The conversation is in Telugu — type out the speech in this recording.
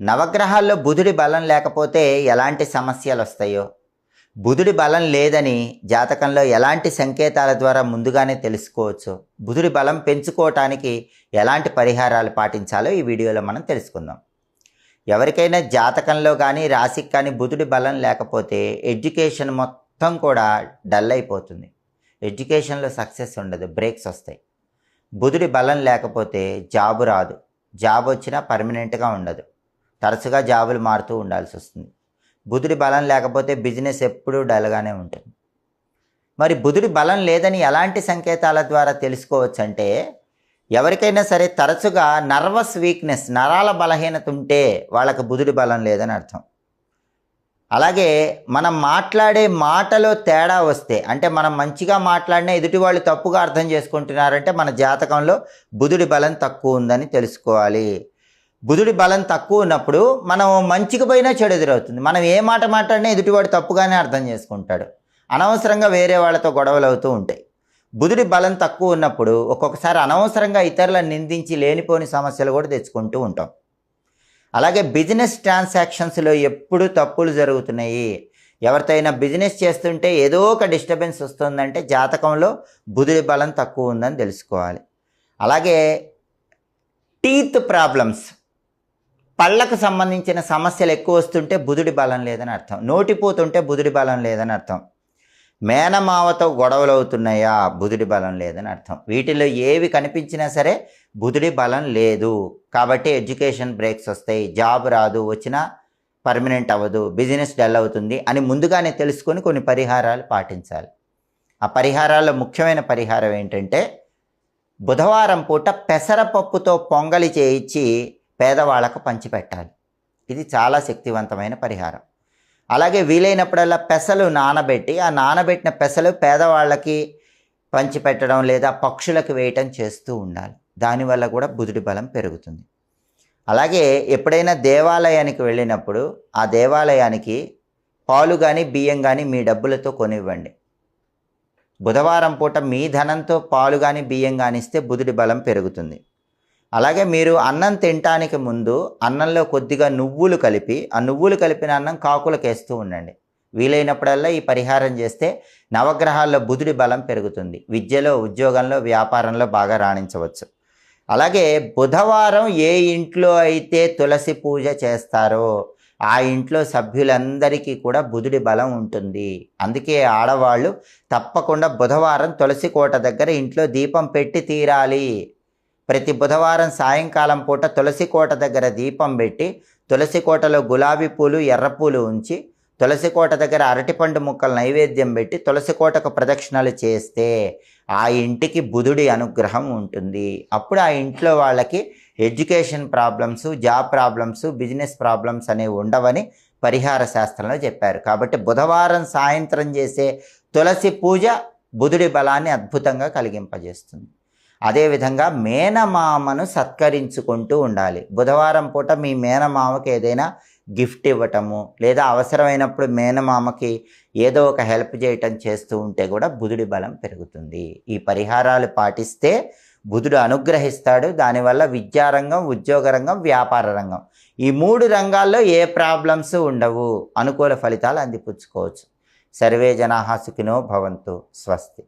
నవగ్రహాల్లో బుధుడి బలం లేకపోతే ఎలాంటి సమస్యలు వస్తాయో బుధుడి బలం లేదని జాతకంలో ఎలాంటి సంకేతాల ద్వారా ముందుగానే తెలుసుకోవచ్చు? బుధుడి బలం పెంచుకోవటానికి ఎలాంటి పరిహారాలు పాటించాలో ఈ వీడియోలో మనం తెలుసుకుందాం. ఎవరికైనా జాతకంలో కానీ రాశికి కానీ బుధుడి బలం లేకపోతే ఎడ్యుకేషన్ మొత్తం కూడా డల్ అయిపోతుంది. ఎడ్యుకేషన్లో సక్సెస్ ఉండదు బ్రేక్స్ వస్తాయి. బుధుడి బలం లేకపోతే జాబు రాదు. జాబ్ వచ్చినా పర్మనెంట్గా ఉండదు. తరచుగా జాబులు మారుతూ ఉండాల్సి వస్తుంది. బుధుడి బలం లేకపోతే బిజినెస్ ఎప్పుడూ డల్గానే ఉంటుంది. మరి బుధుడి బలం లేదని ఎలాంటి సంకేతాల ద్వారా తెలుసుకోవచ్చు అంటే ఎవరికైనా సరే తరచుగా నర్వస్ వీక్నెస్ నరాల బలహీనత ఉంటే వాళ్ళకి బుధుడి బలం లేదని అర్థం. అలాగే మనం మాట్లాడే మాటలో తేడా వస్తే అంటే మనం మంచిగా మాట్లాడినా ఎదుటి వాళ్ళు తప్పుగా అర్థం చేసుకుంటున్నారంటే మన జాతకంలో బుధుడి బలం తక్కువ ఉందని తెలుసుకోవాలి. బుధుడి బలం తక్కువ ఉన్నప్పుడు మనం మంచికి పోయినా చెడు ఎదురవుతుంది. మనం ఏ మాట మాట్లాడినా ఎదుటివాడు తప్పుగానే అర్థం చేసుకుంటాడు. అనవసరంగా వేరే వాళ్ళతో గొడవలు అవుతూ ఉంటాయి. బుధుడి బలం తక్కువ ఉన్నప్పుడు ఒక్కొక్కసారి అనవసరంగా ఇతరులను నిందించి లేనిపోని సమస్యలు కూడా తెచ్చుకుంటూ ఉంటాం. అలాగే బిజినెస్ ట్రాన్సాక్షన్స్లో ఎప్పుడు తప్పులు జరుగుతున్నాయి. ఎవరితోనైనా బిజినెస్ చేస్తుంటే ఏదో ఒక డిస్టర్బెన్స్ వస్తుందంటే జాతకంలో బుధుడి బలం తక్కువ ఉందని తెలుసుకోవాలి. అలాగే టీత్ ప్రాబ్లమ్స్. పళ్ళకు సంబంధించిన సమస్యలు ఎక్కువ వస్తుంటే బుధుడి బలం లేదని అర్థం. నోటిపోతుంటే బుధుడి బలం లేదని అర్థం. మేనమావతో గొడవలు అవుతున్నాయా బుధుడి బలం లేదని అర్థం. వీటిలో ఏవి కనిపించినా సరే బుధుడి బలం లేదు. కాబట్టి ఎడ్యుకేషన్ బ్రేక్స్ వస్తాయి. జాబ్ రాదు. వచ్చినా పర్మనెంట్ అవ్వదు. బిజినెస్ డల్ అవుతుంది అని ముందుగానే తెలుసుకొని కొన్ని పరిహారాలు పాటించాలి. ఆ పరిహారాల్లో ముఖ్యమైన పరిహారం ఏంటంటే బుధవారం పూట పెసరపప్పుతో పొంగలి చేయించి పేదవాళ్ళకు పంచిపెట్టాలి. ఇది చాలా శక్తివంతమైన పరిహారం. అలాగే వీలైనప్పుడల్లా పెసలు నానబెట్టి ఆ నానబెట్టిన పెసలు పేదవాళ్ళకి పంచిపెట్టడం లేదా పక్షులకు వేయటం చేస్తూ ఉండాలి. దానివల్ల కూడా బుధుడి బలం పెరుగుతుంది. అలాగే ఎప్పుడైనా దేవాలయానికి వెళ్ళినప్పుడు ఆ దేవాలయానికి పాలు కానీ బియ్యం కానీ మీ డబ్బులతో కొనివ్వండి. బుధవారం పూట మీ ధనంతో పాలు కానీ బియ్యం కానీ ఇస్తే బుధుడి బలం పెరుగుతుంది. అలాగే మీరు అన్నం తినటానికి ముందు అన్నంలో కొద్దిగా నువ్వులు కలిపి ఆ నువ్వులు కలిపిన అన్నం కాకులకు వేస్తూ ఉండండి. వీలైనప్పుడల్లా ఈ పరిహారం చేస్తే నవగ్రహాల్లో బుధుడి బలం పెరుగుతుంది. విద్యలో ఉద్యోగంలో వ్యాపారంలో బాగా రాణించవచ్చు. అలాగే బుధవారం ఏ ఇంట్లో అయితే తులసి పూజ చేస్తారో ఆ ఇంట్లో సభ్యులందరికీ కూడా బుధుడి బలం ఉంటుంది. అందుకే ఆడవాళ్ళు తప్పకుండా బుధవారం తులసి కోట దగ్గర ఇంట్లో దీపం పెట్టి తీరాలి. ప్రతి బుధవారం సాయంకాలం పూట తులసి కోట దగ్గర దీపం పెట్టి తులసి కోటలో గులాబీ పూలు ఎర్రపూలు ఉంచి తులసి కోట దగ్గర అరటిపండు ముక్కలు నైవేద్యం పెట్టి తులసి కోటకు ప్రదక్షిణలు చేస్తే ఆ ఇంటికి బుధుడి అనుగ్రహం ఉంటుంది. అప్పుడు ఆ ఇంట్లో వాళ్ళకి education problems job problems business problems అనేవి ఉండవని పరిహార శాస్త్రంలో చెప్పారు. కాబట్టి బుధవారం సాయంత్రం చేసే తులసి పూజ బుధుడి బలాన్ని అద్భుతంగా కలిగింపజేస్తుంది. అదేవిధంగా మేనమామను సత్కరించుకుంటూ ఉండాలి. బుధవారం పూట మీ మేనమామకి ఏదైనా గిఫ్ట్ ఇవ్వటము లేదా అవసరమైనప్పుడు మేనమామకి ఏదో ఒక హెల్ప్ చేయటం చేస్తూ ఉంటే కూడా బుధుడి బలం పెరుగుతుంది. ఈ పరిహారాలు పాటిస్తే బుధుడు అనుగ్రహిస్తాడు. దానివల్ల విద్యారంగం ఉద్యోగ రంగం వ్యాపార రంగం. ఈ మూడు రంగాల్లో ఏ ప్రాబ్లమ్స్ ఉండవు. అనుకూల ఫలితాలు అందిపుచ్చుకోవచ్చు. సర్వే జనాహాసుకినో భవంతు. స్వస్తి.